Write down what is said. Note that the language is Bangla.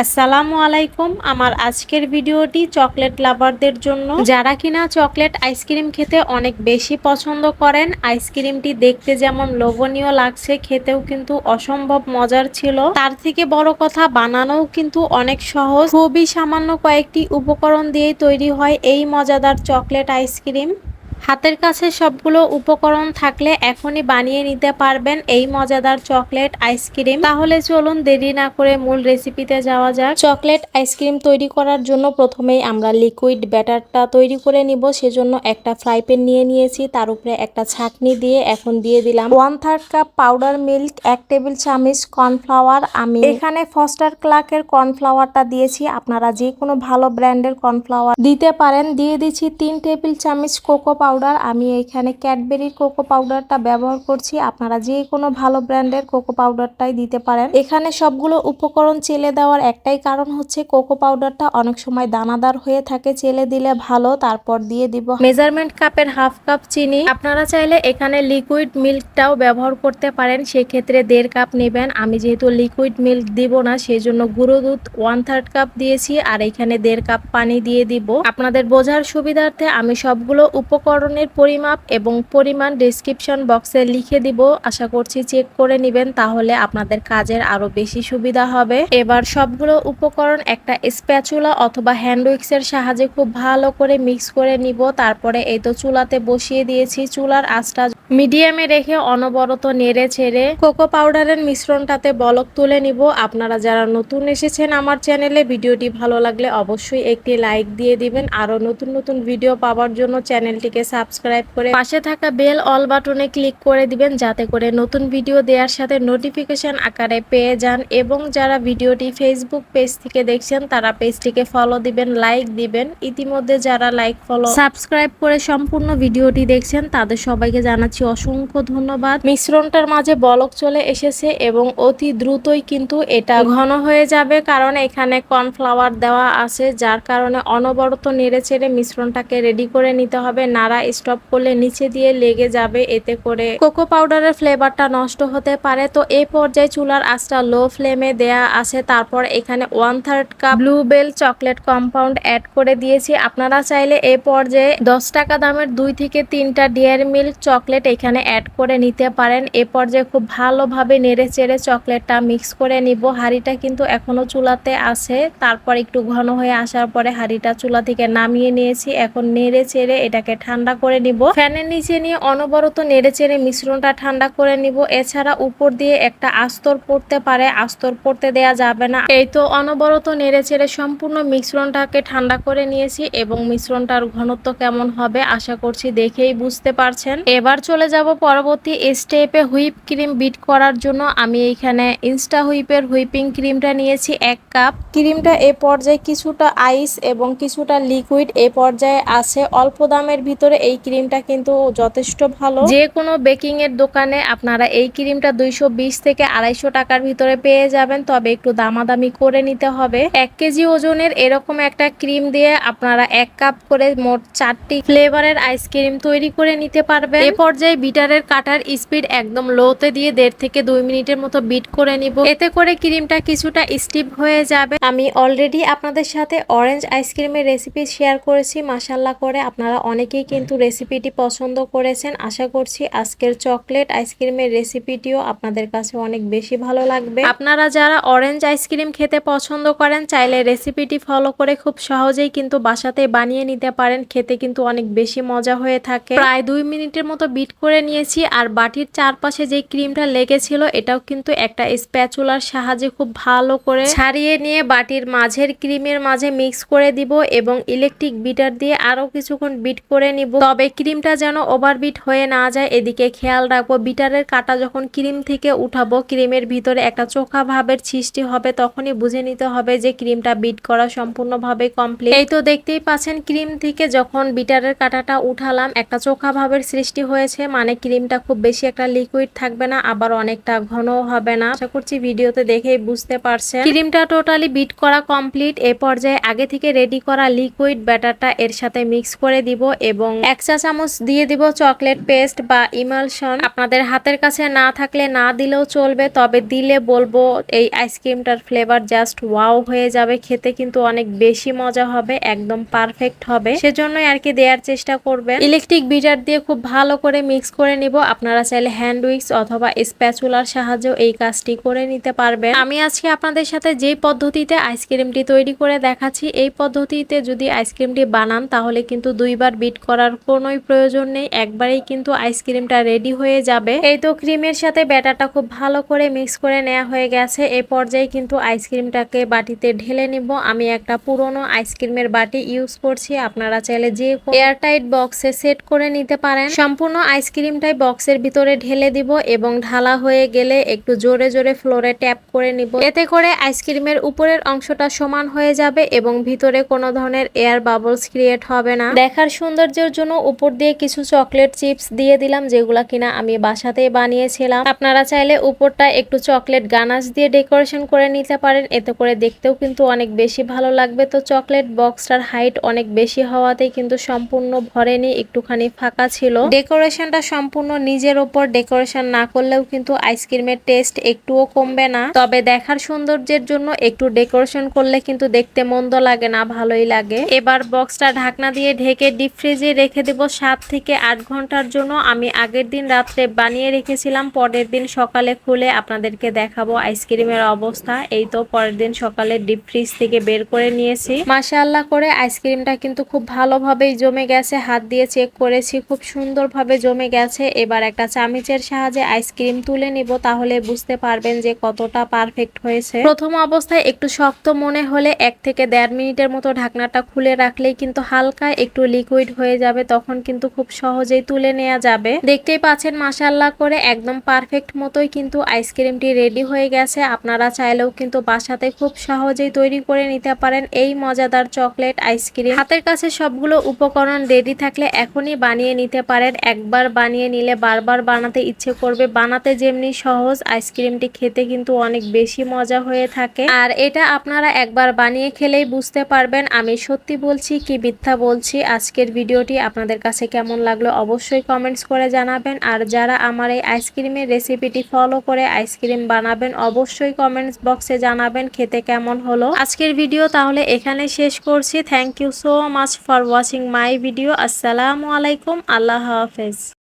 আসসালামু আলাইকুম। আমার আজকের ভিডিওটি চকলেট লাভারদের জন্য। যারা কিনা চকলেট আইসক্রিম খেতে অনেক বেশি পছন্দ করেন, আইসক্রিমটি দেখতে যেমন লোভনীয় লাগছে, খেতেও কিন্তু অসম্ভব মজার ছিল। তার থেকে বড় কথা, বানানোও কিন্তু অনেক সহজ। খুবই সামান্য কয়েকটি উপকরণ দিয়েই তৈরি হয় এই মজাদার চকলেট আইসক্রিম। হাতের কাছে সবগুলো উপকরণ থাকলে এখনই বানিয়ে নিতে পারবেন এই মজাদার চকলেট আইসক্রিম। তাহলে চলুন দেরি না করে মূল রেসিপিতে যাওয়া যাক। চকলেট আইসক্রিম তৈরি করার জন্য প্রথমেই আমরা লিকুইড ব্যাটারটা তৈরি করে নিব। সেজন্য একটা ফ্রাই প্যান নিয়ে নিয়েছি। তার উপরে একটা ছাকনি দিয়ে এখন দিয়ে দিলাম one third cup powder milk, এক টেবিল চামচ কর্নফ্লাওয়ার আমি এখানে ফস্টার ক্লাকের কর্নফ্লাওয়ারটা দিয়েছি। আপনারা যে কোনো ভালো ব্র্যান্ডের কর্নফ্লাওয়ার দিতে পারেন। দিয়ে দিচ্ছি তিন টেবিল চামচ কোকো পাউডার আমি এখানে ক্যাডবেরির কোকো পাউডারটা ব্যবহার করছি। আপনারা যে কোনো ভালো ব্র্যান্ডের কোকো পাউডারটাই দিতে পারেন। এখানে সবগুলো উপকরণ চেলে দেওয়ার একটাই কারণ হচ্ছে কোকো পাউডারটা অনেক সময় দানাদার হয়ে থাকে, চেলে দিলে ভালো, তারপর দিয়ে দিব মেজারমেন্ট কাপের হাফ কাপ চিনি। আপনারা চাইলে এখানে লিকুইড মিল্কটাও ব্যবহার করতে পারেন, সেক্ষেত্রে দেড় কাপ নেবেন। আমি যেহেতু লিকুইড মিল্ক দিব না সেই জন্য গুঁড়ো দুধ ওয়ান থার্ড কাপ দিয়েছি, আর এখানে দেড় কাপ পানি দিয়ে দিব। আপনাদের বোঝার সুবিধার্থে আমি সবগুলো উপকরণের পরিমাপ এবং পরিমাণ ডেসক্রিপশন বক্সে লিখে দিব। আশা করছি চেক করে নেবেন, তাহলে আপনাদের কাজের আরও বেশি সুবিধা হবে। এবার সবগুলো উপকরণ একটা স্প্যাচুলা অথবা হ্যান্ড উইক্সের সাহায্যে খুব ভালো করে মিক্স করে নিব। তারপরে এই তো চুলাতে বসিয়ে দিয়েছি। চুলার আঁচটা মিডিয়ামে রেখে অনবরত নেড়ে ছেড়ে কোকো পাউডারের মিশ্রণটাতে বলক তুলে নিব। আপনারা যারা নতুন এসেছেন আমার চ্যানেলে, ভিডিওটি ভালো লাগলে অবশ্যই একটি লাইক দিয়ে দিবেন। আরও নতুন নতুন ভিডিও পাওয়ার জন্য চ্যানেলটিকে সাবস্ক্রাইব করে পাশে থাকা বেল অল বাটনে ক্লিক করে দিবেন, যাতে করে নতুন ভিডিও দেওয়ার সাথে নোটিফিকেশন আকারে পেয়ে যান। এবং যারা ভিডিওটি ফেসবুক পেজ থেকে দেখছেন, তারা পেজটিকে ফলো দিবেন লাইক দিবেন। ইতিমধ্যে যারা লাইক ফলো সাবস্ক্রাইব করে সম্পূর্ণ ভিডিওটি দেখছেন, তাদের সবাইকে জানাচ্ছি অসংখ্য ধন্যবাদ। মিশ্রণটার মাঝে বলক চলে এসেছে এবং অতি দ্রুতই কিন্তু এটা ঘন হয়ে যাবে, কারণ এখানে কর্নফ্লাওয়ার দেওয়া আছে, যার কারণে অনবরত নেড়ে চেড়ে মিশ্রণটাকে রেডি করে নিতে হবে। নাড়া স্টপ করলে নিচে দিয়ে লেগে যাবে এতে করে। কোকো পাউডারের ফ্লেভারটা নষ্ট হতে পারে, তো এই পর্যায়ে চুলার আঁচটা লো ফ্লেমে দেয়া আছে। তারপর এখানে one third cup Bluebell chocolate compound add করে দিয়েছি। আপনারা চাইলে এই পর্যায়ে দশ টাকা দামের দুই থেকে তিনটা ডিয়ার মিল্ক চকলেট এখানে অ্যাড করে নিতে পারেন। এ পর্যায়ে খুব ভালোভাবে নেড়ে চেড়ে চকলেটটা মিক্স করে নিব। হাঁড়িটা কিন্তু এখনও চুলাতে আছে। তারপর একটু ঘন হয়ে আসার পরে হাঁড়িটা চুলা থেকে নামিয়ে নিয়েছি। এখন নেড়ে চেড়ে এটাকে ঠান্ডা করে নিব। ফ্যানের নিচে নিয়ে অনবরত নেড়ে চেড়ে মিশ্রণটা ঠান্ডা করে নিব। এছাড়া উপর দিয়ে একটা আস্তর পড়তে পারে, আস্তর পড়তে দেয়া যাবে না। এই তো অনবরত নেড়ে চেড়ে সম্পূর্ণ মিশ্রণটাকে ঠান্ডা করে নিয়েছি এবং মিশ্রণটার ঘনত্ব কেমন হবে আশা করছি দেখেই বুঝতে পারছেন। এবার চলে যাব পরবর্তী স্টেপে হুইপ ক্রিম বিট করার জন্য। আমি এইখানে ইনস্টা হুইপের হুইপিং ক্রিমটা নিয়েছি এক কাপ। ক্রিমটা এ পর্যায়ে কিছুটা আইস এবং কিছুটা লিকুইড এ পর্যায়ে আছে। অল্প দামের ভিতরে এই ক্রিমটা কিন্তু যথেষ্ট ভালো। যে কোনো বেকিং এর দোকানে আপনারা এই ক্রিমটা দুইশো বিশ থেকে আড়াইশো টাকার ভিতরে পেয়ে যাবেন, তবে একটু দামাদামি করে নিতে হবে। এক কেজি ওজনের এরকম একটা ক্রিম দিয়ে আপনারা এক কাপ করে মোট চারটি ফ্লেভারের আইসক্রিম তৈরি করে নিতে পারবেন। এ পর্যায়ে বিটারের কাটার স্পিড একদম লোতে দিয়ে দেড় থেকে দুই মিনিটের মতো বিট করে নিব। এতে করে ক্রিমটা কিছুটা স্টিপ হয়ে যাবে। আমি অলরেডি আপনাদের সাথে অরেঞ্জ আইসক্রিমের রেসিপি শেয়ার করেছি মাসাল্লাহ করে আপনারা অনেকেই কিন্তু রেসিপিটি পছন্দ করেছেন, আশা করছি আজকের চকলেট আইসক্রিমের রেসিপিটিও আপনাদের কাছে অনেক বেশি ভালো লাগবে। আপনারা যারা অরেঞ্জ আইসক্রিম খেতে পছন্দ করেন, চাইলে রেসিপিটি ফলো করে খুব সহজেই কিন্তু বাসাতে বানিয়ে নিতে পারেন, খেতে কিন্তু অনেক বেশি মজা হয়ে থাকে। প্রায় দুই মিনিটের মতো বিট করে নিয়েছি আর বাটির চারপাশে যে ক্রিমটা লেগেছিল, এটাও কিন্তু একটা স্প্যাচুলার সাহায্যে খুব ভালো করে ছাড়িয়ে নিয়ে বাটির মাঝের ক্রিমের মাঝে মিক্স করে দিব এবং ইলেকট্রিক বিটার দিয়ে আরও কিছুক্ষণ বিট করে নিব। তবে ক্রিমটা যেন ওভারবিট হয়ে না যায়, এদিকে খেয়াল রাখব, বিটারের কাটা যখন ক্রিম থেকে উঠাবো, ক্রিমের ভিতরে একটা চোখা ভাবের সৃষ্টি হবে, তখনই বুঝে নিতে হবে যে ক্রিমটা বিট করা সম্পূর্ণভাবে কমপ্লিট। এই তো দেখতেই পাচ্ছেন, ক্রিম থেকে যখন বিটারের কাটাটা উঠালাম, একটা চোখা ভাবের সৃষ্টি হয়েছে মানে ক্রিমটা খুব বেশি একটা লিকুইড থাকবে না, আবার অনেকটা ঘনও হবে না। আশা করছি ভিডিওতে দেখেই বুঝতে পারছেন। ক্রিমটা টোটালি বিট করা কমপ্লিট, এ পর্যায়ে আগে থেকে রেডি করা লিকুইড ব্যাটারটা এর সাথে মিক্স করে দিব এবং এক চা চামচ দিয়ে দিব চকলেট পেস্ট বা ইমালশন। আপনাদের হাতের কাছে না থাকলে না দিলেও চলবে, তবে দিলে বলব এই আইসক্রিমটার ফ্লেভার জাস্ট ওয়াও হয়ে যাবে। খেতে কিন্তু অনেক বেশি মজা হবে, একদম পারফেক্ট হবে। সেজন্যই আর কি দেওয়ার চেষ্টা করবেন। ইলেকট্রিক বিটার দিয়ে খুব ভালো করে মিক্স করে নিব। আপনারা চাইলে হ্যান্ড উইক্স অথবা স্প্যাচুলার সাহায্যে এই কাজটি করে নিতে পারবেন। আমি আজকে আপনাদের সাথে যেই পদ্ধতিতে আইসক্রিমটি তৈরি করে দেখাচ্ছি, এই পদ্ধতিতে যদি আইসক্রিমটি বানান, তাহলে কিন্তু দুইবার বিট করার কোনোই প্রয়োজন নেই। একবারেই কিন্তু আইসক্রিমটা রেডি হয়ে যাবে। এই তো ক্রিমের সাথে ব্যাটারটা খুব ভালো করে মিক্স করে নেওয়া হয়ে গেছে। এ পর্যায়ে কিন্তু আইসক্রিমটাকে বাটিতে ঢেলে নিব। আমি একটা পুরনো আইসক্রিমের বাটি ইউজ করছি। আপনারা চাইলে যে এয়ারটাইট বক্সে সেট করে নিতে পারেন। সম্পূর্ণ আইসক্রিমটাই বক্সের ভিতরে ঢেলে দিব এবং ঢালা হয়ে গেলে একটু জোরে জোরে ফ্লোরে ট্যাপ করে নিব। এতে করে আইসক্রিমের উপরের অংশটা সমান হয়ে যাবে এবং ভিতরে কোনো ধরনের এয়ার বাবলস ক্রিয়েট হবে না। দেখার সৌন্দর্যের জন্য উপর দিয়ে কিছু চকলেট চিপস দিয়ে দিলাম, যেগুলা কিনা আমি বাসাতেই বানিয়েছিলাম। আপনারা চাইলে উপরটা একটু চকলেট গানাশ দিয়ে ডেকোরেশন করে নিতে পারেন, এতে করে দেখতেও কিন্তু অনেক বেশি ভালো লাগবে। তো চকলেট বক্সটার হাইট অনেক বেশি হওয়াতেই কিন্তু সম্পূর্ণ ভরেনি, একটুখানি ফাঁকা ছিল। ডেকোরেশনটা সম্পূর্ণ নিজের ওপর ডেকোরেশন না করলেও কিন্তু আইসক্রিমের টেস্ট একটুও কমবে না। তবে দেখার সৌন্দর্যের জন্য একটু ডেকোরেশন করলে কিন্তু দেখতে মন্দ লাগে না, ভালোই লাগে। এবার বক্সটা ঢাকনা দিয়ে ঢেকে ডিপ ফ্রিজে রেখে দেব সাত থেকে আট ঘণ্টার জন্য। আমি আগের দিন রাত্রে বানিয়ে রেখেছিলাম, পরের দিন সকালে খুলে আপনাদেরকে দেখাবো আইসক্রিমের অবস্থা। এই তো পরের দিন সকালে ডিপ ফ্রিজ থেকে বের করে নিয়েছি। মাশাআল্লাহ করে আইসক্রিমটা কিন্তু খুব ভালোভাবেই জমে গেছে। হাত দিয়ে চেক করেছি, খুব সুন্দরভাবে জমে গেছে। এবার একটা চামিচের সাহায্যে আইসক্রিম তুলে নিব, তাহলে বুঝতে পারবেন যে কতটা পারফেক্ট হয়েছে। প্রথম অবস্থায় একটু শক্ত মনে হলে এক থেকে দেড় মিনিটের মতো ঢাকনাটা খুলে রাখলেই কিন্তু হালকা একটু লিকুইড হয়ে যাবে। তখন কিন্তু খুব সহজেই তুলে নেওয়া যাবে। দেখতেই পাচ্ছেন মাসাল্লাহ করে একদম পারফেক্ট মতোই কিন্তু আইসক্রিমটি রেডি হয়ে গেছে। আপনারা চাইলেও কিন্তু বাসাতে খুব সহজেই তৈরি করে নিতে পারেন এই মজাদার চকলেট আইসক্রিম হাতের কাছে সবগুলো উপকরণ রেডি থাকলে এখনই বানিয়ে নিতে পারেন। একবার বানিয়ে নিলে বারবার বানাতে ইচ্ছে করবে। বানাতে যেমনি সহজ আইসক্রিমটি খেতে কিন্তু অনেক বেশি মজা হয়ে থাকে। আর এটা আপনারা একবার বানিয়ে খেলেই বুঝতে পারবেন। আমি সত্যি বলছি কি মিথ্যা বলছি। আজকের ভিডিওটি আপনাদের কাছে কেমন লাগল অবশ্যই কমেন্টস করে জানাবেন। আর যারা আমার এই আইসক্রিমের রেসিপিটি ফলো করে আইসক্রিম বানাবেন, অবশ্যই কমেন্টস বক্সে জানাবেন খেতে কেমন হলো। আজকের ভিডিও তাহলে এখানে শেষ করছি। Thank you so much for watching my video আসসালামু আলাইকুম। আল্লাহ হাফেজ।